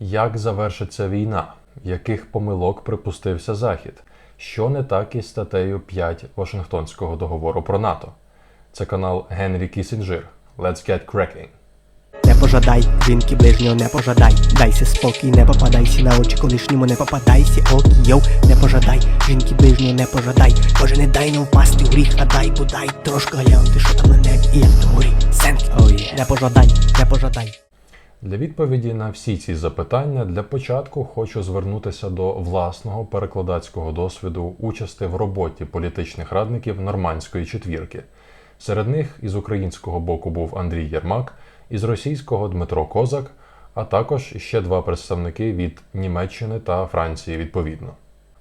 Як завершиться війна? Яких помилок припустився Захід? Що не так із статтею 5 Вашингтонського договору про НАТО? Це канал Генрі Кісінджир. Let's get cracking! Не пожадай, жінки ближнього не пожадай. Дайся спокій, не попадайся на очі колишньому, не попадайся, ок, йоу, не пожадай, жінки ближнього не пожадай. Боже, не дай не впасти в гріх, а дай бодай трошки глянути, що там на небі і як то горі. Сенк, oh, не пожадай, не пожадай. Для відповіді на всі ці запитання для початку хочу звернутися до власного перекладацького досвіду участі в роботі політичних радників нормандської четвірки. Серед них із українського боку був Андрій Єрмак, із російського Дмитро Козак, а також ще два представники від Німеччини та Франції відповідно.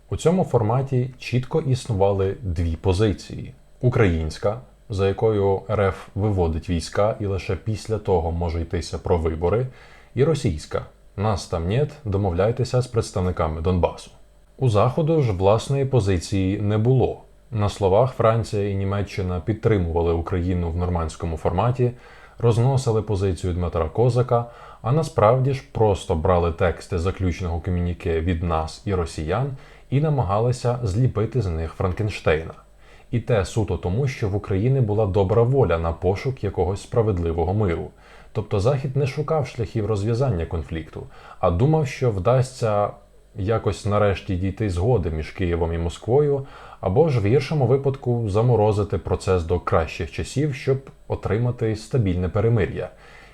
У цьому форматі чітко існували дві позиції: українська, за якою РФ виводить війська і лише після того може йтися про вибори, і російська нас там нет, домовляйтеся з представниками Донбасу. У Заходу ж власної позиції не було. На словах Франція і Німеччина підтримували Україну в нормандському форматі, розносили позицію Дмитра Козака, а насправді ж просто брали тексти заключного комюніке від нас і росіян і намагалися зліпити з них Франкенштейна. І те суто тому, що в Україні була добра воля на пошук якогось справедливого миру. Тобто Захід не шукав шляхів розв'язання конфлікту, а думав, що вдасться якось нарешті дійти згоди між Києвом і Москвою, або ж в гіршому випадку заморозити процес до кращих часів, щоб отримати стабільне перемир'я,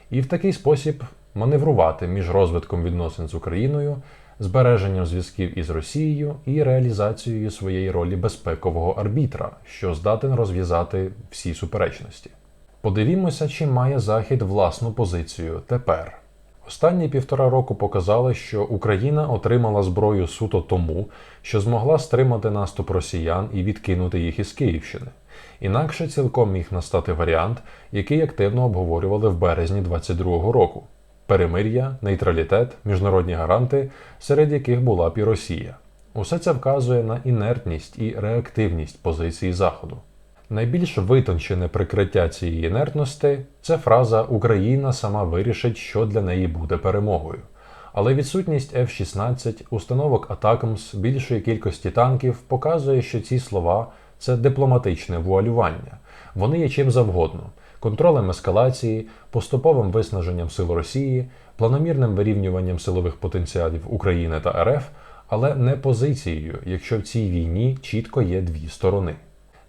і в такий спосіб маневрувати між розвитком відносин з Україною, збереженням зв'язків із Росією і реалізацією своєї ролі безпекового арбітра, що здатен розв'язати всі суперечності. Подивімося, чи має Захід власну позицію тепер. Останні півтора року показали, що Україна отримала зброю суто тому, що змогла стримати наступ росіян і відкинути їх із Київщини. Інакше цілком міг настати варіант, який активно обговорювали в березні 22-го року: перемир'я, нейтралітет, міжнародні гаранти, серед яких була б і Росія. Усе це вказує на інертність і реактивність позиції Заходу. Найбільш витончене прикриття цієї інертності це фраза Україна сама вирішить, що для неї буде перемогою. Але відсутність F-16, установок Атакамс, більшої кількості танків показує, що ці слова це дипломатичне вуалювання. Вони є чим завгодно: контролем ескалації, поступовим виснаженням сил Росії, планомірним вирівнюванням силових потенціалів України та РФ, але не позицією, якщо в цій війні чітко є дві сторони.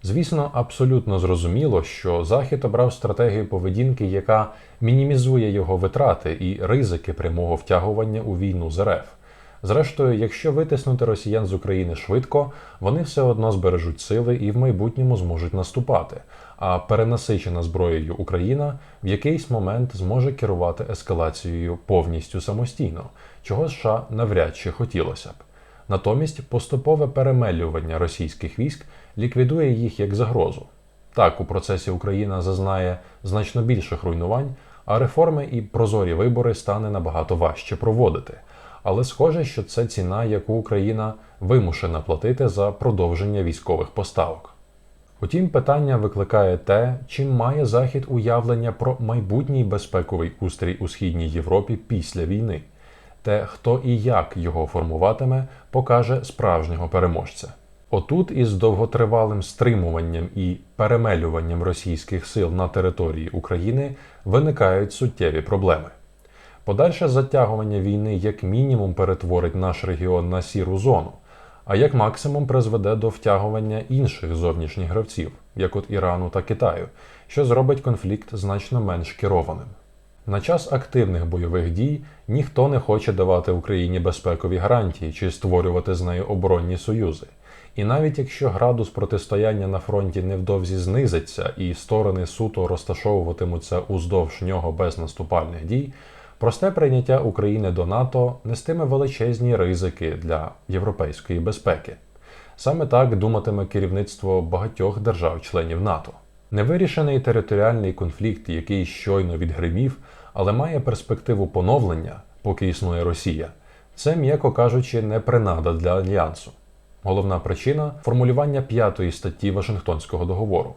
Звісно, абсолютно зрозуміло, що Захід обрав стратегію поведінки, яка мінімізує його витрати і ризики прямого втягування у війну з РФ. Зрештою, якщо витиснути росіян з України швидко, вони все одно збережуть сили і в майбутньому зможуть наступати. А перенасичена зброєю Україна в якийсь момент зможе керувати ескалацією повністю самостійно, чого США навряд чи хотілося б. Натомість поступове перемелювання російських військ ліквідує їх як загрозу. Так, у процесі Україна зазнає значно більших руйнувань, а реформи і прозорі вибори стане набагато важче проводити. Але схоже, що це ціна, яку Україна вимушена платити за продовження військових поставок. Утім, питання викликає те, чим має Захід уявлення про майбутній безпековий устрій у східній Європі після війни. Те, хто і як його формуватиме, покаже справжнього переможця. Отут із довготривалим стримуванням і перемелюванням російських сил на території України виникають суттєві проблеми. Подальше затягування війни як мінімум перетворить наш регіон на сіру зону, а як максимум призведе до втягування інших зовнішніх гравців, як от Ірану та Китаю, що зробить конфлікт значно менш керованим. На час активних бойових дій ніхто не хоче давати Україні безпекові гарантії чи створювати з нею оборонні союзи. І навіть якщо градус протистояння на фронті невдовзі знизиться і сторони суто розташовуватимуться уздовж нього без наступальних дій, просте прийняття України до НАТО нестиме величезні ризики для європейської безпеки. Саме так думатиме керівництво багатьох держав-членів НАТО. Невирішений територіальний конфлікт, який щойно відгримів, але має перспективу поновлення, поки існує Росія, це, м'яко кажучи, не принада для альянсу. Головна причина формулювання п'ятої статті Вашингтонського договору.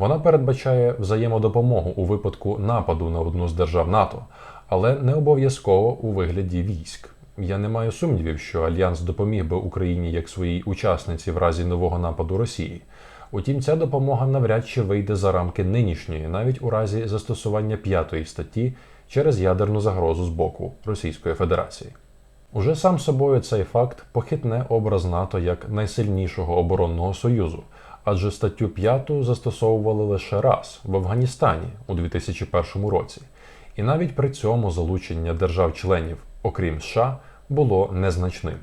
Вона передбачає взаємодопомогу у випадку нападу на одну з держав НАТО, але не обов'язково у вигляді військ. Я не маю сумнівів, що альянс допоміг би Україні як своїй учасниці в разі нового нападу Росії. Утім, ця допомога навряд чи вийде за рамки нинішньої, навіть у разі застосування п'ятої статті через ядерну загрозу з боку Російської Федерації. Уже сам собою цей факт похитне образ НАТО як найсильнішого оборонного союзу, адже статтю 5 застосовували лише раз в Афганістані у 2001 році, і навіть при цьому залучення держав-членів, окрім США, було незначним.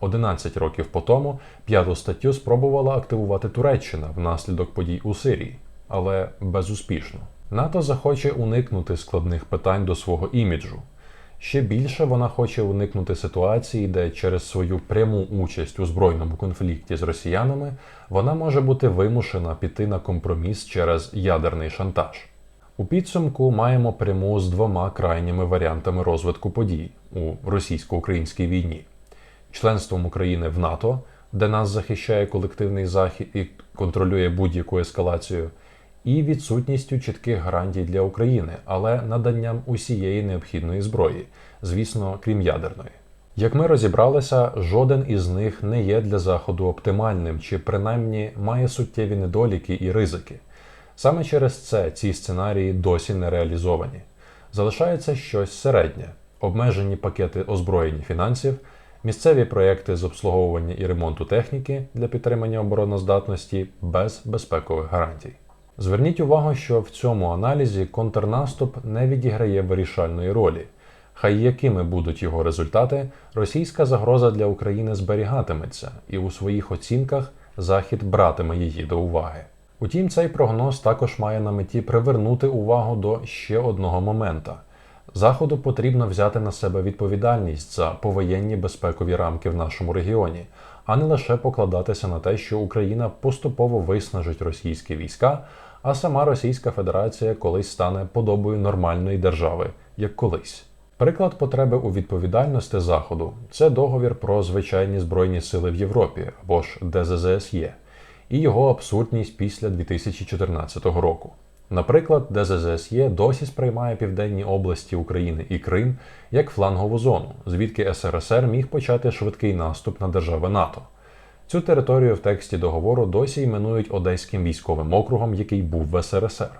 11 років по тому п'яту статтю спробувала активувати Туреччина внаслідок подій у Сирії, але безуспішно. НАТО захоче уникнути складних питань до свого іміджу. Ще більше вона хоче уникнути ситуації, де через свою пряму участь у збройному конфлікті з росіянами вона може бути вимушена піти на компроміс через ядерний шантаж. У підсумку маємо пряму з двома крайніми варіантами розвитку подій у російсько-українській війні: членством України в НАТО, де нас захищає колективний захід і контролює будь-яку ескалацію, і відсутністю чітких гарантій для України, але наданням усієї необхідної зброї, звісно, крім ядерної. Як ми розібралися, жоден із них не є для заходу оптимальним чи принаймні має суттєві недоліки і ризики. Саме через це ці сценарії досі не реалізовані. Залишається щось середнє: обмежені пакети озброєння фінансів, місцеві проекти з обслуговування і ремонту техніки для підтримання обороноздатності без безпекових гарантій. Зверніть увагу, що в цьому аналізі контрнаступ не відіграє вирішальної ролі. Хай якими будуть його результати, російська загроза для України зберігатиметься, і у своїх оцінках Захід братиме її до уваги. Утім, цей прогноз також має на меті привернути увагу до ще одного момента. Заходу потрібно взяти на себе відповідальність за повоєнні безпекові рамки в нашому регіоні, а не лише покладатися на те, що Україна поступово виснажить російські війська, а сама Російська Федерація колись стане подобою нормальної держави, як колись. Приклад потреби у відповідальності Заходу це договір про звичайні збройні сили в Європі або ж ДЗЗСЄ, і його абсурдність після 2014 року. Наприклад, ДЗЗСЄ досі сприймає південні області України і Крим як флангову зону, звідки СРСР міг почати швидкий наступ на держави НАТО. Цю територію в тексті договору досі іменують Одеським військовим округом, який був в СРСР.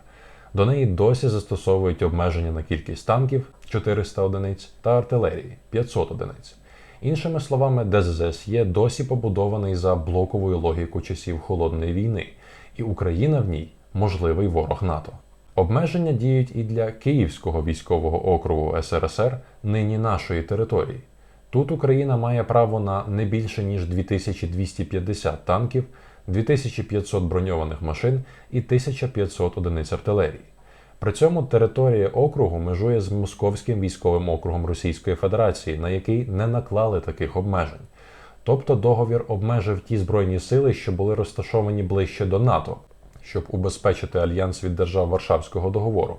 До неї досі застосовують обмеження на кількість танків 400 одиниць та артилерії 500 одиниць. Іншими словами, ДЗЗСЄ досі побудований за блоковою логікою часів холодної війни, і Україна в ній можливий ворог НАТО. Обмеження діють і для Київського військового округу СРСР, нині нашої території. Тут Україна має право на не більше ніж 2250 танків, 2500 броньованих машин і 1500 одиниць артилерії. При цьому територія округу межує з Московським військовим округом Російської Федерації, на який не наклали таких обмежень. Тобто договір обмежив ті збройні сили, що були розташовані ближче до НАТО, щоб убезпечити альянс від держав Варшавського договору.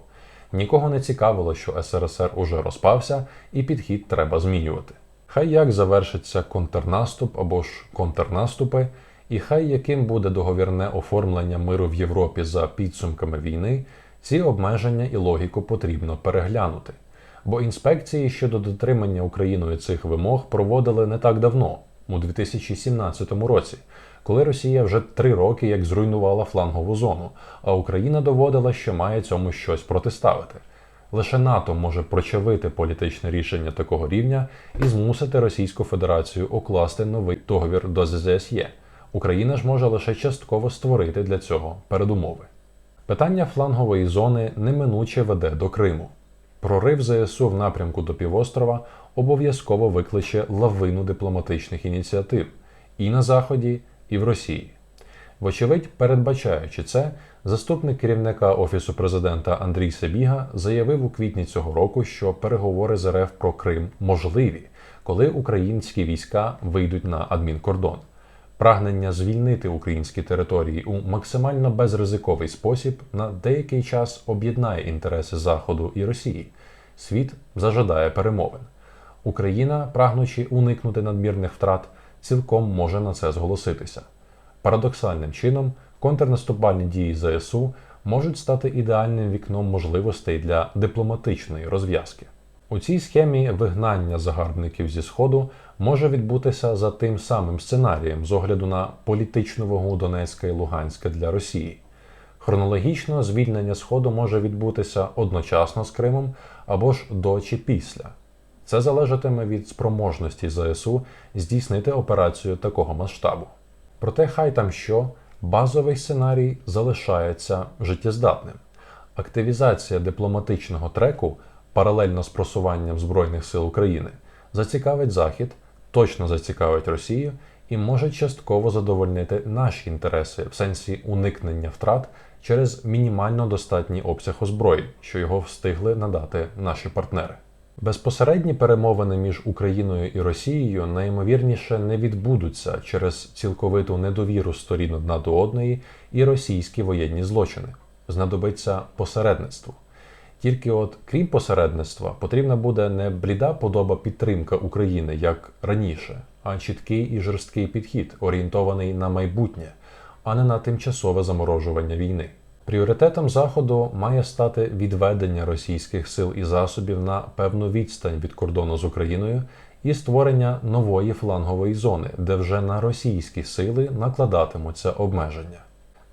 Нікого не цікавило, що СРСР уже розпався, і підхід треба змінювати. Хай як завершиться контрнаступ або ж контрнаступи, і хай яким буде договірне оформлення миру в Європі за підсумками війни, ці обмеження і логіку потрібно переглянути. Бо інспекції щодо дотримання Україною цих вимог проводили не так давно, у 2017 році, коли Росія вже три роки як зруйнувала флангову зону, а Україна доводила, що має цьому щось протиставити. Лише НАТО може прочавити політичне рішення такого рівня і змусити Російську Федерацію укласти новий договір до ЗЗСЄ. Україна ж може лише частково створити для цього передумови. Питання флангової зони неминуче веде до Криму. Прорив ЗСУ в напрямку до півострова обов'язково викличе лавину дипломатичних ініціатив і на Заході, і в Росії. Вочевидь, передбачаючи це, заступник керівника Офісу президента Андрій Сабіга заявив у квітні цього року, що переговори з РФ про Крим можливі, коли українські війська вийдуть на адмінкордон. Прагнення звільнити українські території у максимально безризиковий спосіб на деякий час об'єднає інтереси Заходу і Росії. Світ зажадає перемовин. Україна, прагнучи уникнути надмірних втрат, цілком може на це зголоситися. Парадоксальним чином, контрнаступальні дії ЗСУ можуть стати ідеальним вікном можливостей для дипломатичної розв'язки. У цій схемі вигнання загарбників зі Сходу може відбутися за тим самим сценарієм з огляду на політичну вагу Донецька і Луганська для Росії. Хронологічно звільнення Сходу може відбутися одночасно з Кримом або ж до чи після. Це залежатиме від спроможності ЗСУ здійснити операцію такого масштабу. Проте хай там що, базовий сценарій залишається життєздатним. Активізація дипломатичного треку паралельно з просуванням Збройних сил України зацікавить Захід, точно зацікавить Росію і може частково задовольнити наші інтереси в сенсі уникнення втрат через мінімально достатній обсяг озброєнь, що його встигли надати наші партнери. Безпосередні перемовини між Україною і Росією найімовірніше не відбудуться через цілковиту недовіру сторін одна до одної і російські воєнні злочини. Знадобиться посередництво. Тільки от крім посередництва, потрібна буде не бліда подоба підтримка України як раніше, а чіткий і жорсткий підхід, орієнтований на майбутнє, а не на тимчасове заморожування війни. Пріоритетом Заходу має стати відведення російських сил і засобів на певну відстань від кордону з Україною і створення нової флангової зони, де вже на російські сили накладатимуться обмеження.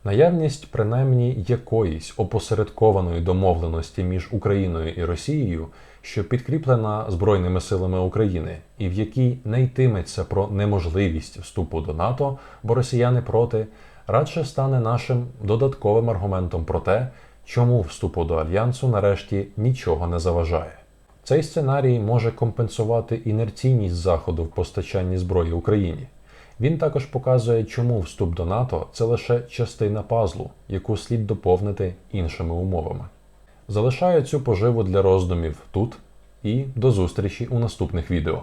Наявність принаймні якоїсь опосередкованої домовленості між Україною і Росією, що підкріплена Збройними силами України, і в якій не йтиметься про неможливість вступу до НАТО, бо росіяни проти, радше стане нашим додатковим аргументом про те, чому вступу до альянсу нарешті нічого не заважає. Цей сценарій може компенсувати інерційність Заходу в постачанні зброї Україні. Він також показує, чому вступ до НАТО це лише частина пазлу, яку слід доповнити іншими умовами. Залишаю цю поживу для роздумів тут і до зустрічі у наступних відео.